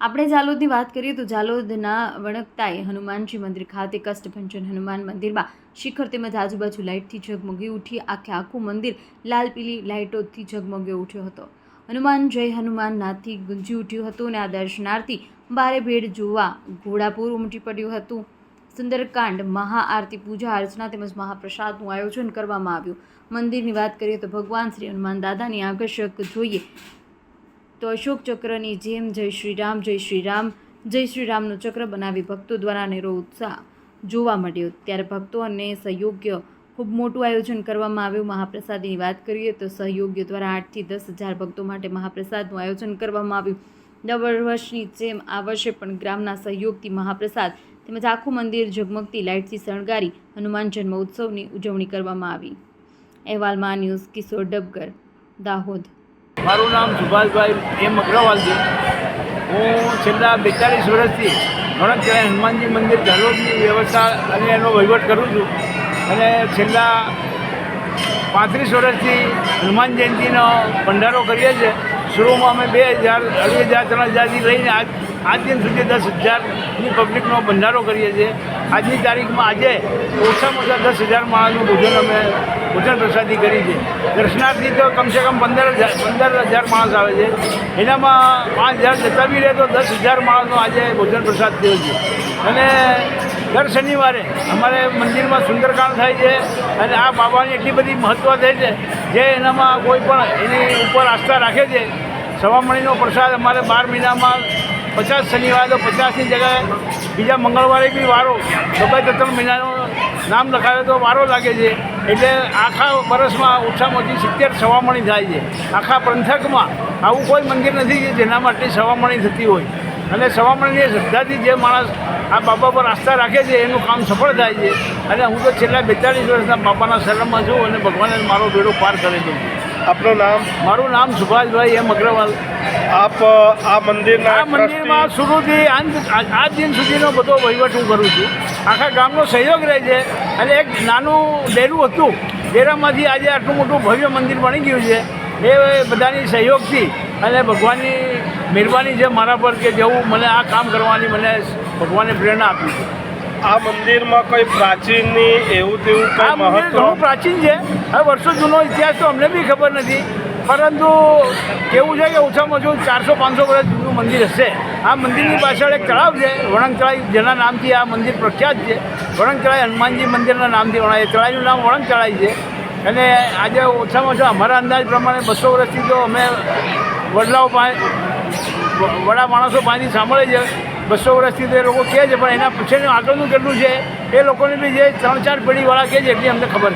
આપણે ઝાલોદની વાત કરીએ તો ઝાલોદના વણકતાએ હનુમાનજી મંદિર ખાતે કષ્ટભંજન હનુમાન મંદિરમાં શિખર તેમજ આજુબાજુ લાઇટથી ઝગમગી ઉઠી આખે આખું મંદિર લાલ પીલી લાઇટોથી ઝગમગી ઉઠ્યો હતો. હનુમાન જય હનુમાન નાદથી ગુંજી ઉઠ્યું હતું અને આ દર્શનાર્થી ભારે ભેડ જોવા ઘોડાપુર ઉમટી પડ્યું હતું. સુંદરકાંડ, મહાઆરતી, પૂજા અર્ચના તેમજ મહાપ્રસાદનું આયોજન કરવામાં આવ્યું. મંદિરની વાત કરીએ તો ભગવાન શ્રી હનુમાન દાદાની આકર્ષક જોઈએ તો અશોક ચક્રની જેમ જય શ્રી રામ જય શ્રી રામ જય શ્રી રામનું ચક્ર બનાવી ભક્તો દ્વારા અનેરો ઉત્સાહ જોવા મળ્યો. ત્યારે ભક્તો અને સહયોગ્ય ખૂબ મોટું આયોજન કરવામાં આવ્યું. મહાપ્રસાદની વાત કરીએ તો સહયોગ્ય દ્વારા આઠથી દસ હજાર ભક્તો માટે મહાપ્રસાદનું આયોજન કરવામાં આવ્યું. દર વર્ષની જેમ આ વર્ષે પણ ગ્રામના સહયોગથી મહાપ્રસાદ તેમજ આખું મંદિર ઝગમગતી લાઇટથી શણગારી હનુમાન જન્મ ઉત્સવની ઉજવણી કરવામાં આવી. અહેવાલમાં ન્યૂઝ કિશોર ડબગર, દાહોદ. મારું નામ સુભાષભાઈ એમ અગ્રવાલ છે. હું છેલ્લા બેતાલીસ વર્ષથી વણકચરાય હનુમાનજી મંદિર, દરરોજની વ્યવસ્થા અને એનો વહીવટ કરું છું. અને છેલ્લા પાંત્રીસ વર્ષથી હનુમાન જયંતિનો ભંડારો કરીએ છીએ. શરૂમાં અમે બે હજાર, અઢી હજાર, ત્રણ હજારથી લઈને આજ આજ દિન સુધી દસ હજારની પબ્લિકનો ભંડારો કરીએ છીએ. આજની તારીખમાં આજે ઓછામાં ઓછા દસ હજાર માણસનું ભોજન અમે ભોજન પ્રસાદી કરી છે. દર્શનાર્થી તો કમસે કમ પંદર હજાર પંદર હજાર માણસ આવે છે. એનામાં પાંચ હજાર જતા બી રહે તો દસ હજાર માણસનો આજે ભોજન પ્રસાદ થયો છે. અને દર શનિવારે અમારે મંદિરમાં સુંદરકાંડ થાય છે અને આ બાબાની એટલી બધી મહત્ત્વ થાય છે જે એનામાં કોઈ પણ એની ઉપર આસ્થા રાખે છે સવામણીનો પ્રસાદ અમારે બાર મહિનામાં પચાસ શનિવારે પચાસની જગ્યાએ બીજા મંગળવારે બી વારો. બધા ત્રણ મહિનાનો નામ લખાવે તો વારો લાગે છે. એટલે આખા વર્ષમાં ઓછામાં ઓછી સિત્તેર સવામણી થાય છે. આખા પંથકમાં આવું કોઈ મંદિર નથી કે જેના માટે સવામણી થતી હોય. અને સવામણીની શ્રદ્ધાથી જે માણસ આ બાબા પર આસ્થા રાખે છે, એનું કામ સફળ થાય છે. અને હું તો છેલ્લા બેતાલીસ વર્ષના બાપાના શરણમાં છું અને ભગવાને મારો બેડો પાર કરે છે. આપનું નામ? મારું નામ સુભાષભાઈ એમ અગ્રવાલ. આપ આ મંદિરના આ મંદિરમાં શરૂથી અંત આ દિન સુધીનો બધો વહીવટ હું કરું છું. આખા ગામનો સહયોગ રહે છે. અને એક નાનું ડેરું હતું ડેરામાંથી આજે આટલું મોટું ભવ્ય મંદિર બની ગયું છે. એ બધાની સહયોગથી અને ભગવાનની મહેરબાની છે મારા પર કે જેવું મને આ કામ કરવાની મને ભગવાને પ્રેરણા આપી છે. આ મંદિરમાં કોઈ પ્રાચીનની એવું તેવું આ મંદિર ઘણું પ્રાચીન છે. હવે વર્ષો જૂનો ઇતિહાસ તો અમને બી ખબર નથી. પરંતુ કેવું છે કે ઓછામાં ઓછું ચારસો પાંચસો વર્ષ જૂનું મંદિર હશે. આ મંદિરની પાછળ એક તળાવ છે વણંકતળાઈ જેના નામથી આ મંદિર પ્રખ્યાત છે. વણંકતળાઈ હનુમાનજી મંદિરના નામથી વણાય તળાવનું નામ વણંકતળાઈ છે. અને આજે ઓછામાં ઓછા અમારા અંદાજ પ્રમાણે બસો વર્ષથી તો અમે વડલાઓ પાસે વડા માણસો પાસેથી સાંભળે છે. બસો વર્ષથી તો એ લોકો કહે છે, પણ એના પછીનું આગળનું કેટલું છે, એ લોકોને બી જે ત્રણ ચાર પેઢીવાળા કહે છે એટલી અમને ખબર છે.